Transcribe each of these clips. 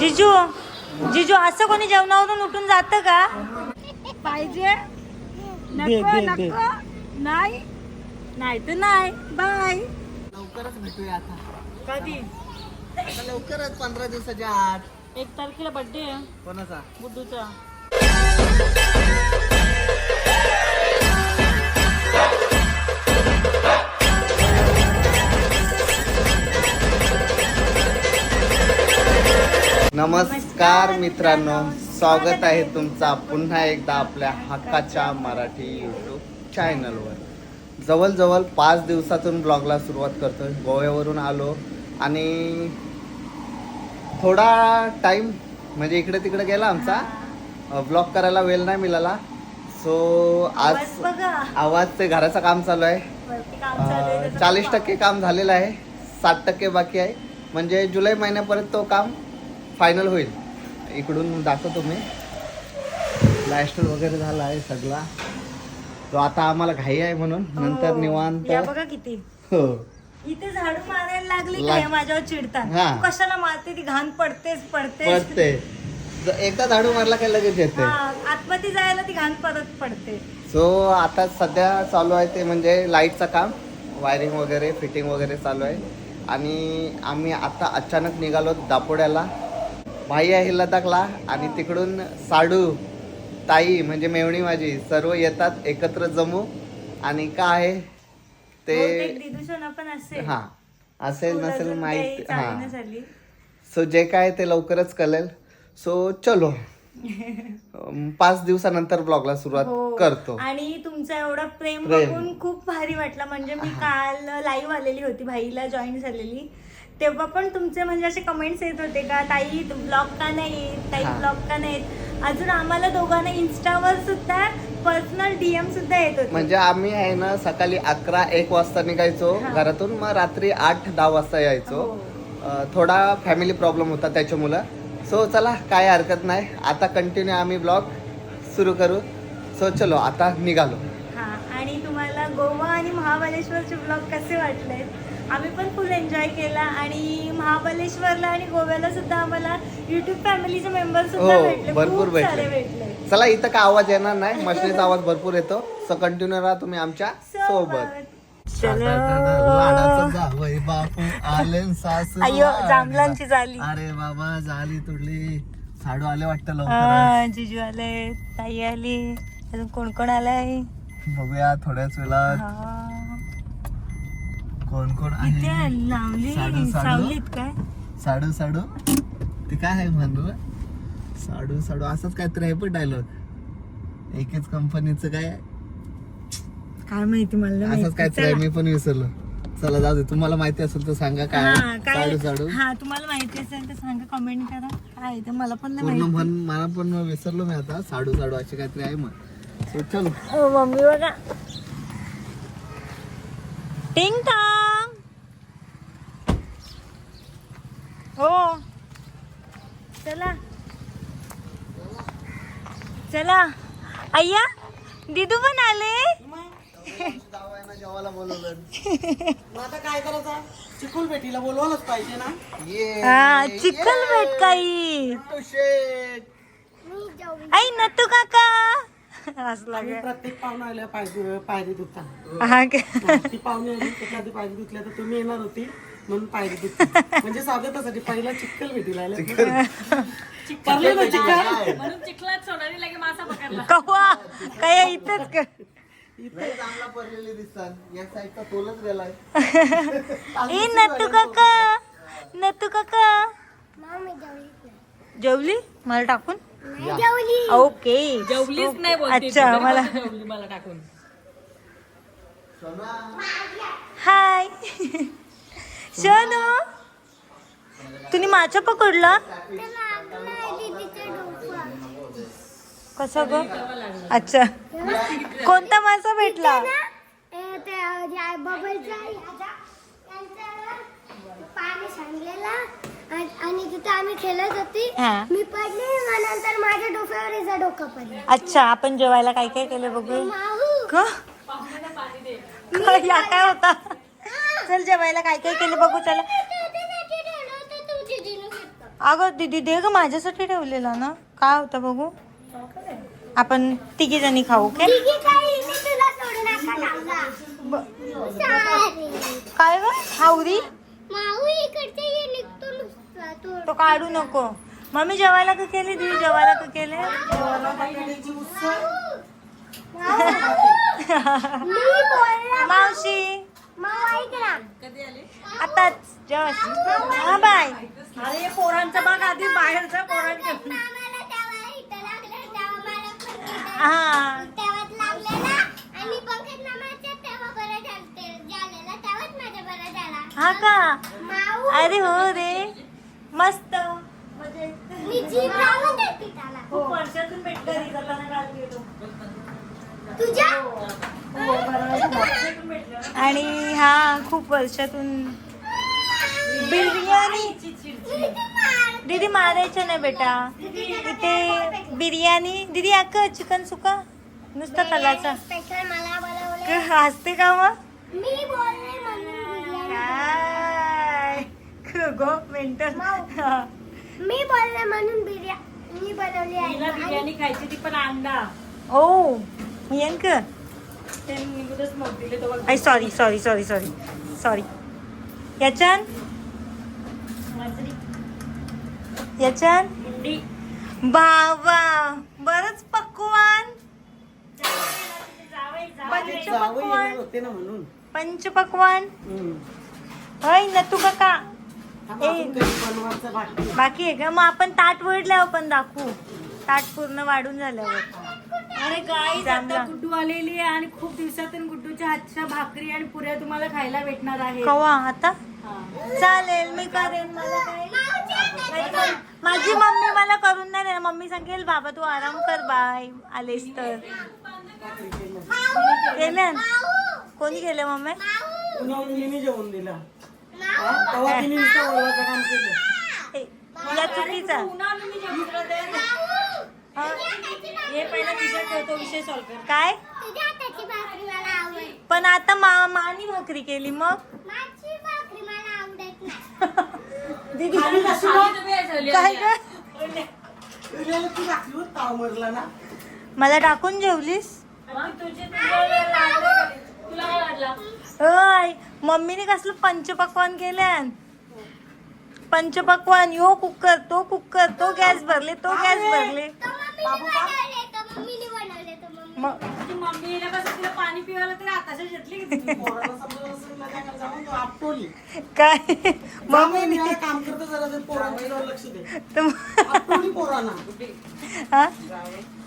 जिजू जिजू असं कोणी जेवणावरून उठून जातं का? पाहिजे? नको. नको. नाही? नाही तर नाही. बाय लवकरच भेटूया आता. कधी? आता लवकरच पंधरा दिवसाच्या आत. एक तारखेला बर्थडे आहे. कोणाचा? बुद्धूचा. नमस्कार मित्रांनो स्वागत आहे तुमचा पुन्हा एकदा आपल्या हक्काच्या मराठी यूट्यूब चॅनलवर जवळजवळ पाच दिवसातून ब्लॉगला सुरुवात करतोय गोव्यावरून आलो आणि थोडा टाईम म्हणजे इकडे तिकडे गेला आमचा ब्लॉग करायला वेळ नाही मिळाला. सो आज आवाज ते घराचं काम चालू आहे. चाळीस. टक्के काम झालेलं आहे साठ टक्के बाकी आहे. म्हणजे जुलै महिन्यापर्यंत तो काम फायनल होईल. इकडून दाखवतो मी. प्लॅस्टर वगैरे झाला आहे सगळा. तो आता आम्हाला घाई आहे म्हणून. नंतर हो. निवांत. या बघा किती. हो. इथे झाडू मारायला लागली लाग- काय माझ्यावर चिडतात. कशाला मारते ती? घाण पडतेच पडतेच. पडते. एकदा झाडू मारला काय लगेच येते? आतमध्ये जायला ती घाण परत पडते. सो आता सध्या चालू आहे ते म्हणजे लाईटचं काम. वायरिंग वगैरे फिटिंग वगैरे चालू आहे. आणि आम्ही आता अचानक निघालो दापोड्याला. भाई आहे लडाखला आणि तिकडून साडू ताई म्हणजे मेवणी माझी सर्व येतात एकत्र जमू. आणि काय आहे? ते हा असेल नसेल माहीत हा. सो जे काय ते लवकरच कळेल. सो चलो. पाच दिवसानंतर ब्लॉगला सुरुवात हो. करतो. आणि तुमचं एवढं प्रेम प्रेम. बघून खूप भारी वाटलं. म्हणजे मी काल लाईव्ह आलेली होती भाईला जॉईन झालेली. तेव्हा पण तुमचे म्हणजे असे कमेंट्स येत होते का ताई ब्लॉग का नाही येत ताई हा. ब्लॉग का नाही येत अजून आम्हाला दोघांना इन्स्टावर सुद्धा पर्सनल डीएम सुद्धा येत होते. म्हणजे आम्ही आहे ना सकाळी अकरा एक वाजता निघायचो हा. घरातून मग रात्री आठ दहा वाजता यायचो. हो. अं, थोडा फॅमिली प्रॉब्लेम होता त्याच्यामुळं. सो चला काय हरकत नाही. आता कंटिन्यू आम्ही ब्लॉग सुरू करू. सो चलो आता निघालो. हा. आणि तुम्हाला गोवा आणि महाबळेश्वरचे ब्लॉग कसे वाटले आम्ही पण फुल एन्जॉय केला आणि महाबळेश्वरला आणि गोव्याला सुद्धा आम्हाला युट्यूब फॅमिलीचे मेंबर सुद्धा हो, भेटले. भरपूर खूप भेटले. सारे भेटले. चला इथं काय आवाज येणार नाही मशीनीचा आवाज भरपूर येतो. सो कंटिन्यू राहा तुम्ही आमच्यासोबत. लाडाचं जावई बापू आले न सासू अय्यो आले. जांभळांची झाली अरे बाबा झाली तुडली साडू आले वाटतं लवकर हा, जिजू आले ताई आली. अजून कोण कोण आलाय? बघूया थोड्याच वेळात. हा. कोण कोण इथे आहे लावली साडू, साडू. सावलीत काय? साडू साडू? ते काय आहे म्हणलं साडू साडू असंच काहीतरी आहे पण डायलॉग एकच कंपनीचं काय? काय माहिती मला नाही असंच माहिती. काहीतरी आहे चला. मी पण विसरलो. चला जाऊ दे तुम्हाला माहिती असेल तर सांगा काय हा, साडू साडू? हा तुम्हाला माहिती असेल तर सांगा कमेंट करा. काय ते मला पण नाही पूर्ण माहिती. म्हण मला पण विसरलो मी आता. साडू साडू असे काहीतरी आहे मग So, चलो. ओ मम्मी बघा. टिंग टांग हो चला. चला. अय्या दिदू पण आले. जेवायला बोलवलं आता काय करायचं? चिकुल भेटीला बोलवायलाच पाहिजे ना? हा चिखल भेट काही. आई नतू काका. आम्ही ग. प्रत्येक पाहुणा आल्या पायरी पायरी धुता हा का? ती पाहुणे आली त्याच्या आधी पायरी धुतल्या तर तुम्ही येणार होती. म्हणून पायरी म्हणजे स्वागतासाठी पहिला चिक्कल भेटीला आल्या चिक्कल ना चिक्कल कव्वा? काय इथंच का? इथे चांगला पडलेले दिसतात. या साईडचा तोलच गेलाय. ए नतू काका. नतू काका. जेवली मला टाकून? ओके. जेवलीच नाही अच्छा मला हाय. शोनू तुम्ही मासा पकडला? कसा ग? अच्छा. कोणता मासा भेटला? आणि तिथे आम्ही खेळत होती. मी पडले नंतर माझ्या डोक्यावर हिचा डोकं पडलं अच्छा आपण जेवायला काय काय केलं बघू? का का? या काय होता? चल जेवायला काय काय केलं बघू चला. अगं दीदी दे ग माझ्यासाठी ठेवलेला ना. काय होतं बघू. आपण तिघी जणी खाऊ. सारे. काय ग? हावरी तो. काढू नको. मम्मी जेवायला का केली? दीदी जेवायला का केले? मावशी. आताच हा बाय. अरे पोरांचं बघ आधी बाहेरचं इथं हा. तेव्हाच लागलेला. आणि पंकज मामाच्या तेव्हा बरं झालते. झालेला तेव्हाच माझ्या बरं झाला. हा का? अरे हो रे. मस्त. खूप वर्षातून भेटतो रिझल्टला काल गेलो. तुझ्या? आणि हा खूप वर्षातून बिर्याणी. दीदी मारायचं नाही बेटा. इथे बिर्याणी. दीदी अक्क चिकन सुका. नुसतं कलाचा स्पेशल मला बोलवले क- हसते का मग? मी बोलले म्हणून बिर्याणी. काय गो मेंटल मी बोलले म्हणून बिर्याणी बनवली आहे. तिला बिर्याणी खायची ती पण अंडा. ओ यंक I sorry sorry sorry sorry sorry याच्यान याच्यान बाबा बरच पक्वान जावई जावई जावई जावई पंचपक्वान येणार होते ना म्हणून पंचपक्वान हम्म. होय न तू आहे. बाकी आहे का मग आपण ताट वडल्यावर पण दाखवू ताट पूर्ण वाढून झाल्यावर अरे गाई चांगला. आता गुड्डू आलेली आहे आणि खूप दिवसातून गुड्डूच्या हातच्या भाकरी आणि पुऱ्या तुम्हाला खायला भेटणार आहे कवा आता? हा. चालेल मी करेन मला काय माझी माझी मम्मी मला करून नाही देणार. मम्मी सांगेल बाबा तू आराम कर बाय आलेस तर. केलं कोणी केलं मम्मी? पुन्हा मुलीने दिला. हा? तेव्हा तिने नुसतं ओलाचं काम केलं. ए, या चुकीचा. विषय सॉल्व कर काय? पण आता मा मानी भाकरी केली मग? माझी भाकरी मला आवडत नाही. दीदी? काय मला टाकून जेवलीस? तुझे तुला काय वाटला? अय मम्मीने कसलं पंचपक्वान केल्यान? पंचपक्वान. यो कुकर तो कुकर तो गॅस भरले तो गॅस भरले. तो मम्मीने बनवले तो मम्मीने बनवले तो मम्मी. मग तुझी मम्मीला कसं तिला पाणी पिवायला तरी आताशा घेतली की तिने पोराला समजलं असेल ना त्या जाऊन तो आपटोली. काय? मम्मी काम करतो जरा ते पोरांच्या जवळ लक्ष दे. तुम- आपटोली पोरांना. हा?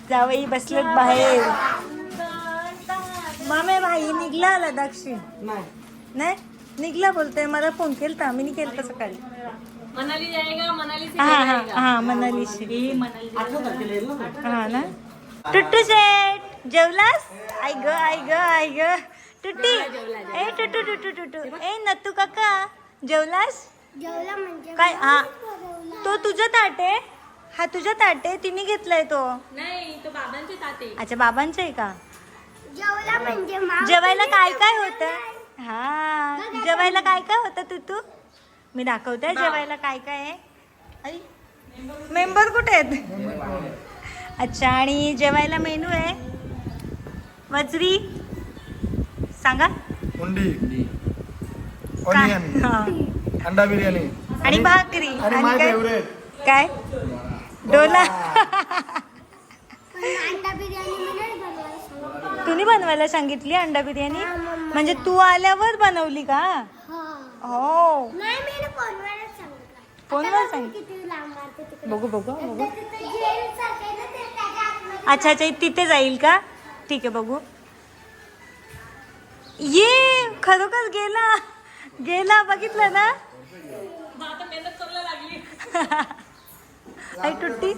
जावई बसलेत बाहेर. मामे भाई निघला आला दक्षी नाही. नाही? निघला बोलतोय मला फोन केलता मी केलता सकाळी. मनाली जाएगा मनाली हा हा हा येईल ना तो? हा. ना? टुट्टू शेट जेवलास? आई ग आई ग आई ग. टुट्टी ए टुटू टुटू टुटू. ए नत्तू काका जेवलास? जेवला म्हणजे. काय हा. तो तुझं ताट आहे? हा तुझं ताट आहे? तिने घेतलाय तो. नाही तो बाबांचे ताते अच्छा बाबांचं आहे का? जेवला म्हणजे जेवायला काय काय होतं? हा. जेवायला काय काय होतं तू तू? मी दाखवते जेवायला काय काय आहे. आई मेंबर कुठे आहेत? अच्छा आणि जेवायला मेनू आहे? वजरी? सांगा. उंडी. काय ऑनियन हा. अंडा बिर्याणी. आणि भाकरी. आणि काय? काय? डोला. तुम्ही बनवायला सांगितली अंडा बिर्याणी? म्हणजे तू आल्यावर बनवली का? हा. हो. नाही मी फोनवर सांग. बघू बघू बघू. अच्छा अच्छा तिथे जाईल का? ठीक आहे बघू. ये खरोखर गेला. गेला बघितलं ना? आई टुट्टी.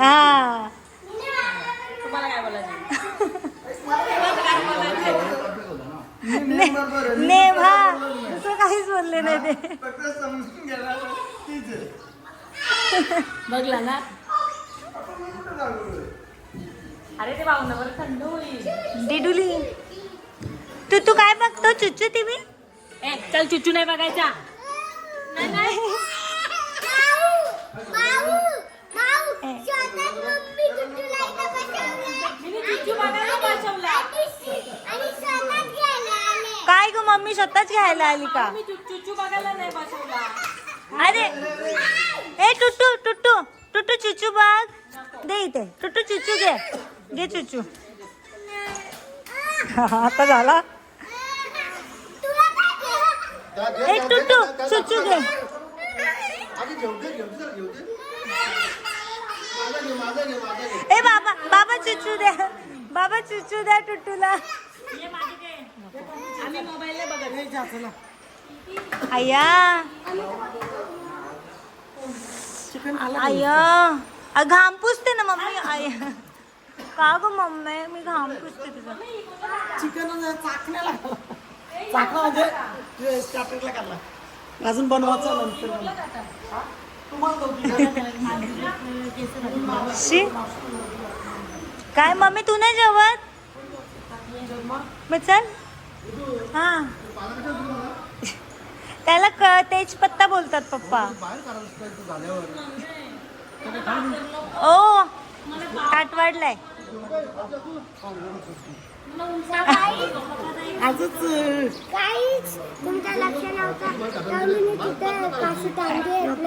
हा. बरोबर नेभा काहीच बोलले नाही ते. फक्त बघला ना. अरे ते भाऊ थंड होईल. डिडुली. तू तू काय बघतो? चुच्चू टीव्ही ए चल चुच्चू नाही बघायचा. नाही चुच्चू नाही माऊ, मम्मी? स्वतःच घ्यायला आली का? चुचू बघायला नाही बसवला. अरे ए टुट्टू टुट्टू टुट्टू चुचू बघ. दे इथे. टुट्टू चुचू घे. घे चुचू. आता झाला? काय? ए टुट्टू चुचू घे. ए बाबा बाबा चुचू द्या. बाबा चुचू द्या टुट्टूला आम्ही मोबाईलला बघत हे घ्या, चला आया. घाम पुसते ना मम्मी? आया. का ग मम्मी? मी घाम पुसते तुझा. चिकन चाकण्याला चाकणं म्हणजे स्टार्टरला काढला अजून बनवायचं नंतर. शी. काय मम्मी तू नाही जेवत? मग चल. हा. त्याला क तेजपत्ता बोलतात पप्पा. ओ ताट वाढलाय.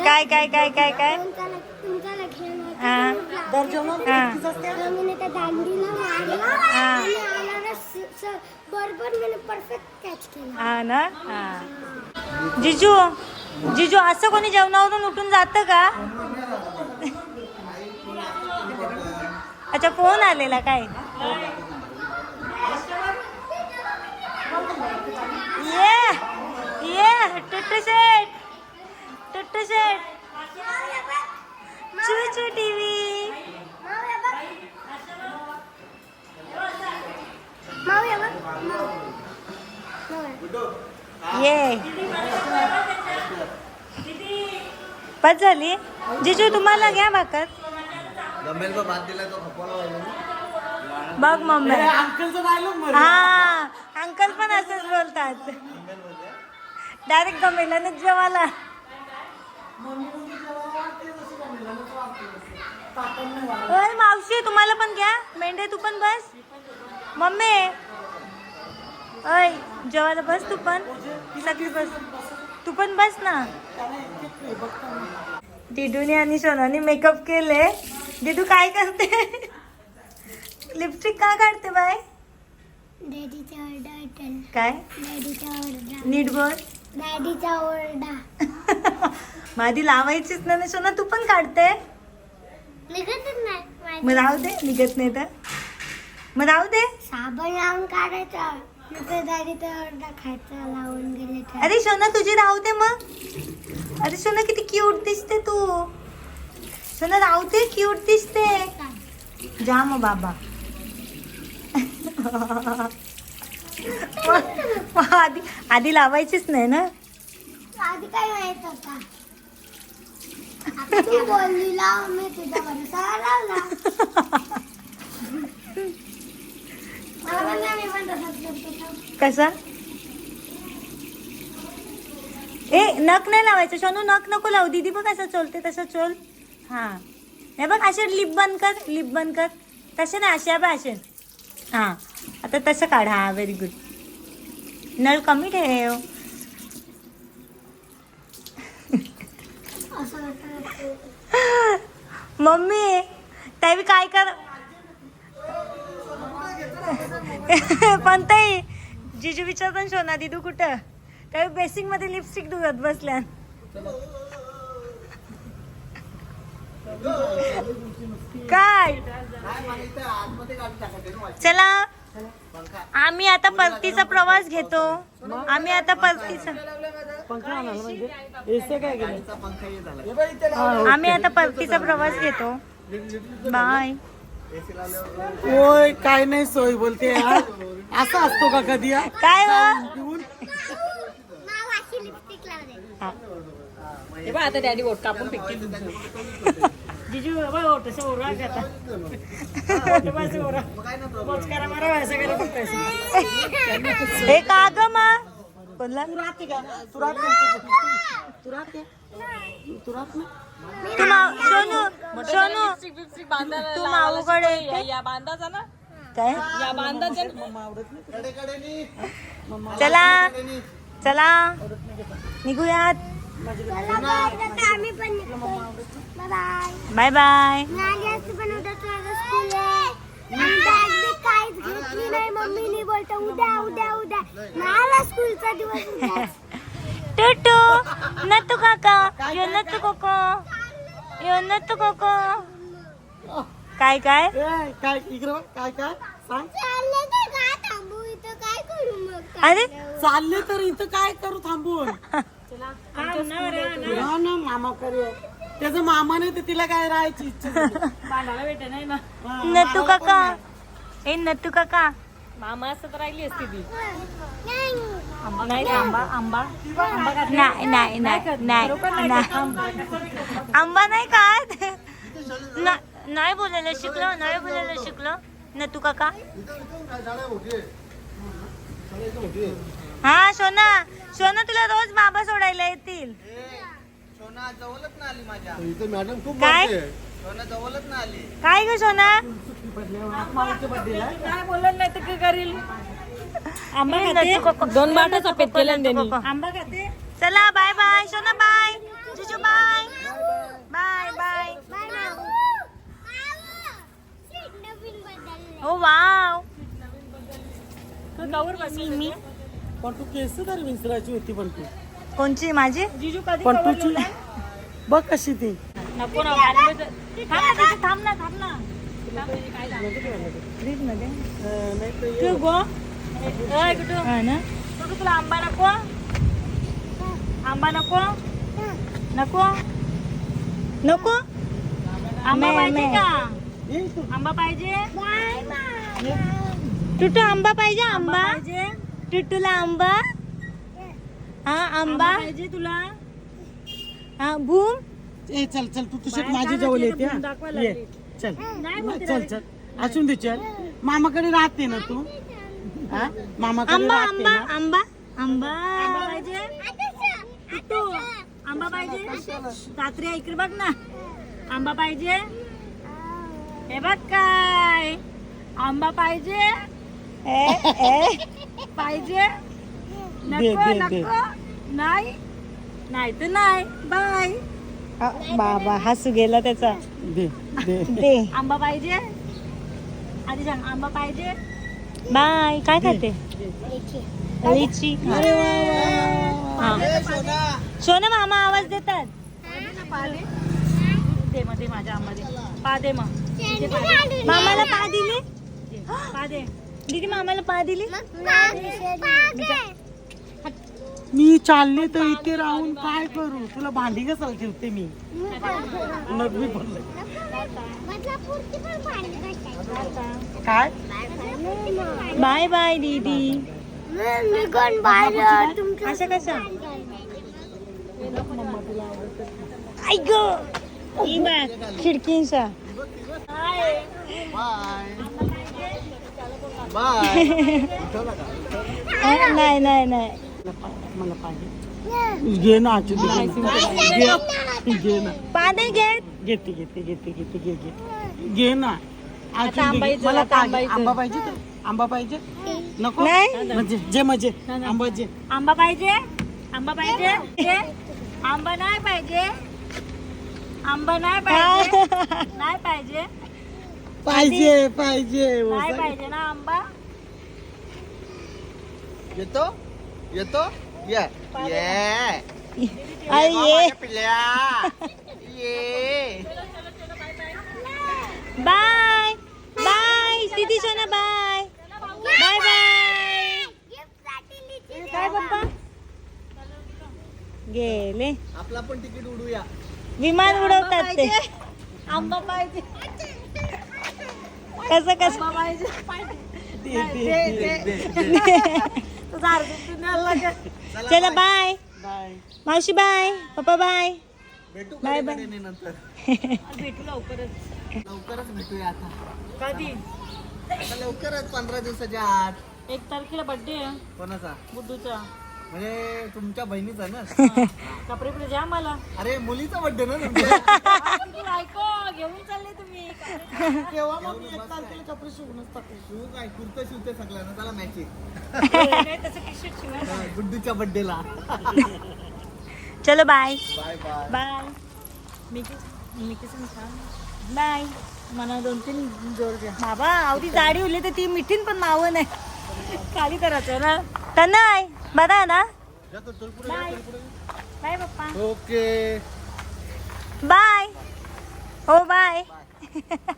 काय काय काय काय काय? तुमच्या तुमच्या लक्ष नव्हतं. हा. बरोबर मी परफेक्ट कॅच केला. हा ना? हा. जिजू जिजू असं कोणी जेवणावरून उठून जातं का? अच्छा फोन आलेला काय? ये ये टुट्टू शेट टुट्टू शेट चू चू टीव्ही. ये. बस झाली. जिजू तुम्हाला घ्या भाकर. गमेल को भात दिला तो खपवला पाहिजे ना. बघ मम्मी. हे हा अंकल पण असंच बोलतात. डायरेक्ट गमेलानच जेवाला मावशी तुम्हाला पण घ्या. मेंढे तू पण बस. मम्मी! अय जेवायला बस तू पण. सगळी बस. तू पण बस ना. डिडूने आणि सोनाने मेकअप केले. डिडू काय करते? लिपस्टिक का काढते बाय डॅडीचा ओरडा अटेल. काय? डॅडीचा ओरडा नीट बोल. डॅडीचा ओरडा मादी लावायचीच ना सोना तू पण काढते. निघतच नाही. माझी. मग राहू दे निघत नाही तर. मग राहू दे. साबण लावून काढायचा. डॅडीचा ओरडा खायचा लावून गेले तर. अरे सोना तुझी राहू दे मग. अरे सोना किती क्यूट दिसते तू. सोना राहू दे क्यूट दिसते. जा मग बाबा. मग आधी आधी लावायचीच नाही ना? आधी काय माहीत होता? आता तू बोलली लाव मी तुझा भरोसा लावला मला पण नाही, मी पण तसंच करतो थांब. कसा? ए नख नाही लावायचं सोनू नख नको लावू. दीदी बघ असं चोलते तसं चोल. हा. हे बघ असे लिप बंद कर लिप बंद कर. तसे ना असे बघ असे. हा. आता तसं काढ. हा व्हेरी गुड नळ कमी ठेव. मम्मी त्यावेळी काय कर पण ताई जिजू विचारतो शोना दिदू कुठं? त्या बेसिंगमध्ये लिपस्टिक धुवत बसल्या काय? चला आम्ही आता परतीचा प्रवास घेतो. आम्ही आता परतीचा आम्ही आता परतीचा प्रवास घेतो. बाय ओय काय नाही सोय बोलते यार. असं असतो का कधी? काय? पिऊन माव अशी लिपस्टिक लावते. हे. बघ आता डॅडी ओट कापून फेकते तुमचं. जिजू बघ ओट असं ओरा आता. ओट बस ओरा मोज करा मारा असं करा फक्त असं. हे का ग मा? बोलला तू राहते का? तू राहत तू राहते तू राहत नाही? तू लिपस्टिक बिपस्टिक बांधायला तू लावायला माऊकडे शिकवली. येते? या बांधाचा ना? काय? या बांधाच्या चला. चला. निघूयात. चला बाय आता आम्ही पण निघतो बाय बाय बाय नाही? पण उद्या तुझं स्कूल आहे. आणि बॅग बी काहीच घेतली नाही मम्मीने बोलतो उद्या उद्या उद्या. मला स्कूलचा दिवस उद्या. टुटू नतू काका यो नतू कोको यो नतू कोको. काय काय? ए, काय इकडे बघ, काय काय? सांग. अरे! चालले तर इथं काय करू थांबून? हा ना मामा करू. त्याचं मामा नाही तर तिला काय राहायची इच्छा झाली. नतू काका. ए नतू काका. मामा असं तर राहिली असती ती. नाही. आंबा नाही. आंबा नाही. नाही नाही नाही नाही. आंबा नाही का ना- नाही बोलायला शिकलो नाही बोलायला शिकलो. नतू काका? हा सोना. सोना तुला रोज बाबा सोडायला येतील. सोना जवळच ना आली माझ्या. इथे मॅडम खूप काय? सोना जवळच ना आली. काय ग सोना? काय बोलत नाही तर काय करील? आंबा खाते? कोको. दोन बाटा केल्या त्यांनी. आंबा खाते? चला बाय बाय. सोना बाय. जिजू बाय बाय बाय माऊ. माऊ. सीट नवीन ओ वाव. तू कवर मी. पण तू केस तर विसरायची होती पण तू. कोणची माझी? जिजू कधी पण cover तुझी लावलाय? बघ कशी ती. नको ना थांब ना थांब ना थांब ना. फ्रीजमध्ये अं, नाही तर तू गो. ए, कुठं? हा ना. कुठं तुला आंबा नको? आंबा नको? नको? नको? आंबा मे- पाहिजे मे. का? तू. आंबा पाहिजे. टुटू आंबा पाहिजे आंबा पाहिजे? टुटूला आंबा? हा आंबा? पाहिजे तुला? हा भूम? ए चल चल तू तुझ्या माझी जवळ येते हा. ये. चल. नाही बोलते चल चल. असून दे चल. मामाकडे राहते ना तू? हा? मामाकडे आंबा राहते आंबा ना? आंबा? आंबा आंबा पाहिजे? आता तू आंबा पाहिजे. रात्री इकडे बघ ना. आंबा पाहिजे? हे बघ काय. आंबा पाहिजे. ए, ए. पाहिजे. नको. नको. नाही. नाही तर नाही. बाय. आ, बाबा हसू गेला त्याचा. दे दे. दे. आंबा पाहिजे. आधी सांग आंबा पाहिजे. बाय. काय खाते? लिची. सोना. मामा आवाज देतात. दे मग दे माझ्या आंबा दे पा दे मग. मामाला पा दिली. दे, पा दे. दीदी मामाला पा दिली. मी चालले तर इथे राहून काय करू? तुला भांडी कसाला ठेवते मी. पडले भांडी घासायची. काय? बाय बाय दीदी. असं कसं आई ग. ही बघ खिडकींचा. नाही नाही नाही. मला पाहिजे घे ना. आजची घे घे ना. पादे घेत घेते घेते घेते घेते घे घे. घे ना. घे. मला आंबा पाहिजे. आंबा पाहिजे? नको? नाही. म्हणजे जे मजे आंबा जे. आंबा पाहिजे? आंबा पाहिजे. आंबा नाही पाहिजे? आंबा नाही पाहिजे. नाही पाहिजे. पाहिजे पाहिजे नाही पाहिजे ना आंबा? येतो? येतो? ये. ये. ये. बाय. बाय. दीदी सोना बाय. Bye bye. काय पप्पा? गेले. आपला पण तिकीट उडूया. विमान उडवतात ते. आंबा पाहिजे. कसं कसं? पाहिजे. चला बाय. बाय. मावशी बाय. पप्पा बाय. भेटू बाय, बाय. नंतर? भेटू लवकरच. लवकरच भेटूया आता. कधी? आता लवकरच पंधरा दिवसाच्या आत. एक तारखेला बर्थडे आहे. कोणाचा? बुद्धूचा. म्हणजे तुमच्या बहिणीचा ना? कपडे बिपडे द्या मला. अरे मुलीचा बड्डे ना तुमच्या? ऐको घेऊन चालले तुम्ही. तेव्हा मग मी एक तारखेला कपडे शिवूनच टाकले शिवू काय? कुर्ता शिवते सगळ्यांना त्याला मॅचिंग नाही तसं शर्ट शिवा गुड्डूच्या बर्थडेला चलो बाय बाय बाय बाय मी मी किसन छान बाय मला दोन तीन जोर द्या. बाबा आवडी जाडी उरली तर ती मिठीन पण मावं नाही. खाली करायचं ना? तनय बरा ना. बाय पप्पा. ओके. बाय. हो बाय.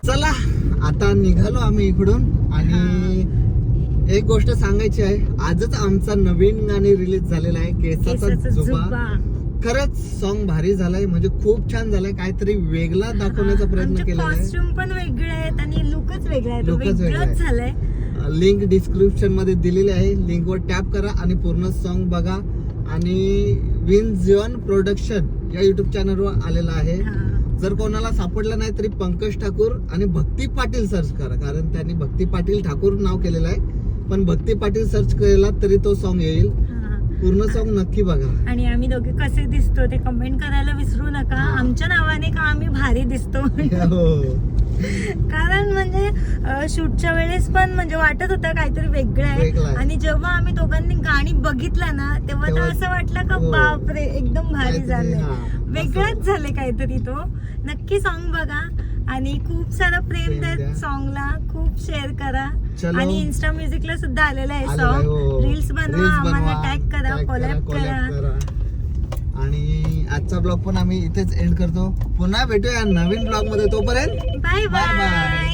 चला आता निघालो आम्ही इकडून आणि एक गोष्ट सांगायची आहे. आजच आमचा नवीन गाणे रिलीज झालेला आहे केसाचा जुबा. खरंच सॉन्ग भारी झालाय म्हणजे खूप छान झालाय. काहीतरी वेगळा दाखवण्याचा प्रयत्न केलेला आहे. कॉस्ट्युम पण वेगळे आहेत आणि लुकच वेगळा आहे. Lookच वेगळा. झालंय. लिंक डिस्क्रिप्शनमध्ये दिलेली आहे. लिंक वर टॅप करा आणि पूर्ण सॉन्ग बघा. आणि विन जिओन प्रोडक्शन या युट्यूब चॅनलवर आलेला आहे. जर कोणाला सापडलं नाही तरी पंकज ठाकूर आणि भक्ती पाटील सर्च करा. कारण त्यांनी भक्ती पाटील ठाकूर नाव केलेलं आहे. पण भक्ती पाटील सर्च केला तरी तो सॉन्ग येईल. पूर्ण सॉन्ग नक्की बघा. आणि आम्ही दोघे कसे दिसतो ते कमेंट करायला विसरू नका. आमच्या नावाने का आम्ही भारी दिसतो? हो. कारण म्हणजे शूटच्या वेळेस पण म्हणजे वाटत होतं काहीतरी वेगळं आहे. आणि जेव्हा आम्ही दोघांनी गाणी बघितलं ना तेव्हा तर असं वाटलं का हो. बापरे एकदम भारी झालंय हा. वेगळंच झालंय काहीतरी तो नक्की सॉन्ग बघा आणि खूप सारं प्रेम द्या. सॉन्गला खूप शेअर करा. आणि इन्स्टा म्युझिकला सुद्धा आलेलं आहे आहे, हो. सॉन्ग रील्स बनवा आम्हाला टॅग करा collab करा आणि आजचा ब्लॉग पण आम्ही इथेच एंड करतो. पुन्हा भेटूया नवीन ब्लॉगमध्ये तोपर्यंत बाय. बाय